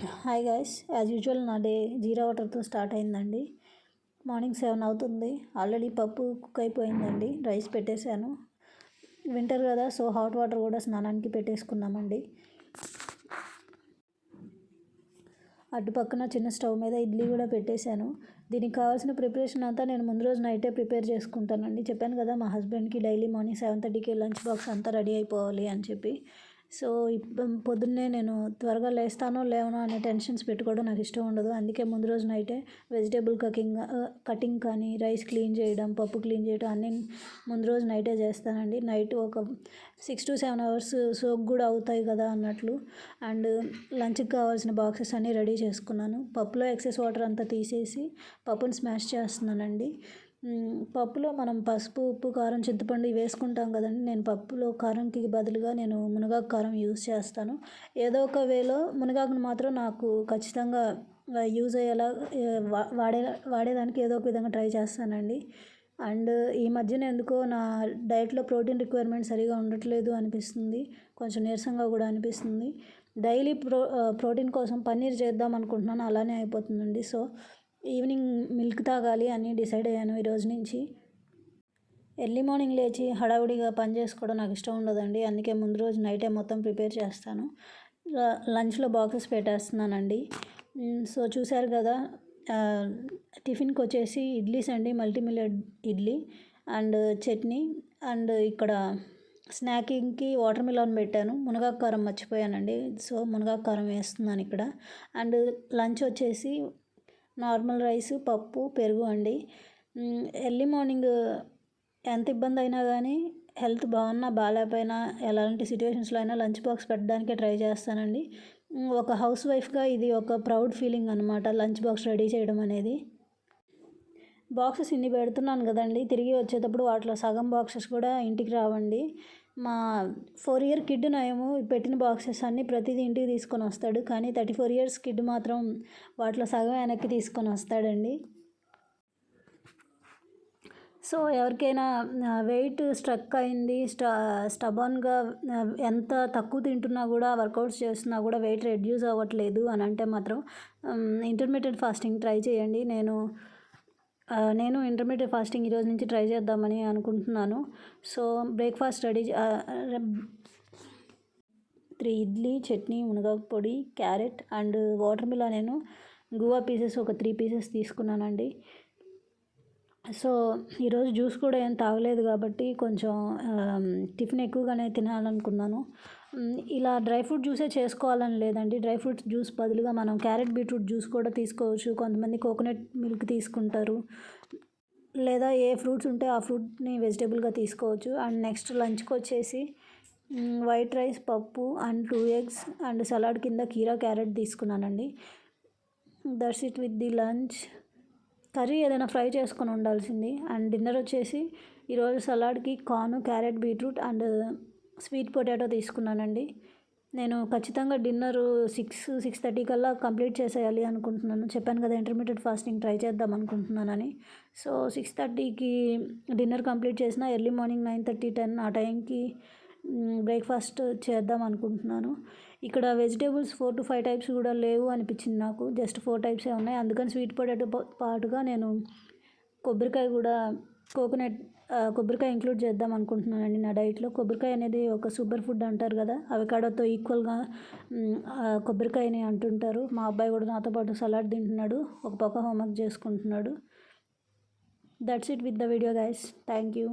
Hi guys as usual నా day జీరా వాటర్తో start అయిందండి. మార్నింగ్ సెవెన్ అవుతుంది. ఆల్రెడీ పప్పు కుక్ అయిపోయిందండి. రైస్ పెట్టేశాను. వింటర్ కదా సో హాట్ వాటర్ కూడా స్నానానికి పెట్టేసుకున్నామండి. అటు పక్కన చిన్న స్టవ్ మీద ఇడ్లీ కూడా పెట్టేశాను. దీనికి కావాల్సిన ప్రిపరేషన్ అంతా నేను ముందు రోజు నైటే ప్రిపేర్ చేసుకుంటానండి. చెప్పాను కదా మా హస్బెండ్కి డైలీ మార్నింగ్ సెవెన్ థర్టీకి లంచ్ బాక్స్ అంతా రెడీ అయిపోవాలి అని చెప్పి. సో పొద్దున్నే నేను త్వరగా లేస్తానో లేవనో అనే టెన్షన్స్ పెట్టుకోవడం నాకు ఇష్టం ఉండదు. అందుకే ముందు రోజు నైటే వెజిటేబుల్ కకింగ్ కటింగ్ కానీ రైస్ క్లీన్ చేయడం పప్పు క్లీన్ చేయడం అన్నీ ముందు రోజు నైటే చేస్తానండి. నైట్ ఒక six to seven hours soak కూడా అవుతాయి కదా అన్నట్లు. అండ్ లంచ్కి కావాల్సిన బాక్సెస్ అన్నీ రెడీ చేసుకున్నాను. పప్పులో ఎక్సెస్ వాటర్ అంతా తీసేసి పప్పుని స్మాష్ చేస్తున్నానండి. పప్పులో మనం పసుపు ఉప్పు కారం చింతపండు వేసుకుంటాం కదండి. నేను పప్పులో కారంకి బదులుగా నేను మునగాకు కారం యూస్ చేస్తాను. ఏదో ఒక వేలో మునగాకును మాత్రం నాకు ఖచ్చితంగా యూజ్ అయ్యేలా వాడే వాడేదానికి ఏదో ఒక విధంగా ట్రై చేస్తానండి. అండ్ ఈ మధ్యన ఎందుకో నా డైట్లో ప్రోటీన్ రిక్వైర్మెంట్ సరిగా ఉండట్లేదు అనిపిస్తుంది. కొంచెం నీరసంగా కూడా అనిపిస్తుంది. డైలీ ప్రో ప్రోటీన్ కోసం పన్నీర్ చేద్దాం అనుకుంటున్నాను. అలానే అయిపోతుందండి. సో ఈవినింగ్ మిల్క్ తాగాలి అని డిసైడ్ అయ్యాను ఈరోజు నుంచి. ఎర్లీ మార్నింగ్ లేచి హడావుడిగా పని చేసుకోవడం నాకు ఇష్టం ఉండదండి. అందుకే ముందు రోజు నైటే మొత్తం ప్రిపేర్ చేస్తాను. లంచ్లో బాక్సెస్ పెట్టేస్తున్నానండి. సో చూశారు కదా టిఫిన్కి వచ్చేసి ఇడ్లీస్ అండి multi millet idli and chutney and ఇక్కడ స్నాకింగ్కి వాటర్ మిలన్ పెట్టాను. మునగాకారం మర్చిపోయానండి. సో మునగాకారం వేస్తున్నాను ఇక్కడ. అండ్ లంచ్ వచ్చేసి నార్మల్ రైస్ పప్పు పెరుగు అండి. ఎర్లీ మార్నింగ్ ఎంత ఇబ్బంది అయినా కానీ హెల్త్ బాగున్నా బాగాలేకపోయినా ఎలాంటి సిచ్యువేషన్స్లో అయినా లంచ్ బాక్స్ పెట్టడానికే ట్రై చేస్తానండి. ఒక హౌస్ వైఫ్గా ఇది ఒక ప్రౌడ్ ఫీలింగ్ అనమాట లంచ్ బాక్స్ రెడీ చేయడం అనేది. బాక్సెస్ ఇన్ని పెడుతున్నాను కదండి తిరిగి వచ్చేటప్పుడు వాటిలో సగం బాక్సెస్ కూడా ఇంటికి రావండి. మా ఫోర్ ఇయర్ కిడ్ నయము పెట్టిన బాక్సెస్ అన్నీ ప్రతిదీ ఇంటికి తీసుకొని వస్తాడు. కానీ థర్టీ ఫోర్ ఇయర్స్ కిడ్ మాత్రం వాటిలో సగం వెనక్కి తీసుకొని వస్తాడండి. సో ఎవరికైనా వెయిట్ స్ట్రక్ అయింది స్ట స్టబన్గా ఎంత తక్కువ తింటున్నా కూడా వర్కౌట్స్ చేస్తున్నా కూడా వెయిట్ రెడ్యూస్ అవ్వట్లేదు అని అంటే మాత్రం ఇంటర్మీడియట్ ఫాస్టింగ్ ట్రై చేయండి. నేను నేను ఇంటర్మీడియట్ ఫాస్టింగ్ ఈరోజు నుంచి ట్రై చేద్దామని అనుకుంటున్నాను. So breakfast ready three idli chutney మునగాకు పొడి క్యారెట్ అండ్ వాటర్ మిలా నేను గువా పీసెస్ ఒక త్రీ పీసెస్ తీసుకున్నానండి. సో ఈరోజు జ్యూస్ కూడా ఏం తాగలేదు కాబట్టి కొంచెం టిఫిన్ ఎక్కువగానే తినాలనుకున్నాను. ఇలా డ్రై ఫ్రూట్ జ్యూసే చేసుకోవాలని లేదండి. డ్రై ఫ్రూట్ జ్యూస్ బదులుగా మనం క్యారెట్ బీట్రూట్ జ్యూస్ కూడా తీసుకోవచ్చు. కొంతమంది కోకోనట్ మిల్క్ తీసుకుంటారు. లేదా ఏ ఫ్రూట్స్ ఉంటే ఆ ఫ్రూట్ని వెజిటేబుల్గా తీసుకోవచ్చు. అండ్ నెక్స్ట్ లంచ్కి వచ్చేసి వైట్ రైస్ పప్పు and two eggs and salad కింద కీరా క్యారెట్ తీసుకున్నానండి. That's it with the lunch. Curry ఏదైనా ఫ్రై చేసుకొని ఉండాల్సింది. అండ్ డిన్నర్ వచ్చేసి ఈరోజు సలాడ్కి corn carrot beetroot and sweet potato తీసుకున్నానండి. నేను ఖచ్చితంగా డిన్నర్ సిక్స్ సిక్స్ థర్టీ కల్లా కంప్లీట్ చేసేయాలి అనుకుంటున్నాను. చెప్పాను కదా ఇంటర్మీడియట్ ఫాస్టింగ్ ట్రై చేద్దాం అనుకుంటున్నానని. సో సిక్స్ థర్టీకి డిన్నర్ కంప్లీట్ చేసిన early morning nine thirty ten ఆ టైంకి బ్రేక్ఫాస్ట్ చేద్దాం అనుకుంటున్నాను. ఇక్కడ vegetables four to five types కూడా లేవు అనిపించింది నాకు. జస్ట్ ఫోర్ టైప్సే ఉన్నాయి. అందుకని స్వీట్ పొటాటో పాటుగా నేను కొబ్బరికాయ కూడా కోకోనట్ కొబ్బరికాయ ఇంక్లూడ్ చేద్దాం అనుకుంటున్నానండి నా డైట్లో. కొబ్బరికాయ అనేది ఒక సూపర్ ఫుడ్ అంటారు కదా అవకాడోతో ఈక్వల్గా కొబ్బరికాయని అంటుంటారు. మా అబ్బాయి కూడా నాతో పాటు సలాడ్ తింటున్నాడు ఒక పక్క హోంవర్క్ చేసుకుంటున్నాడు. That's it with the video guys thank you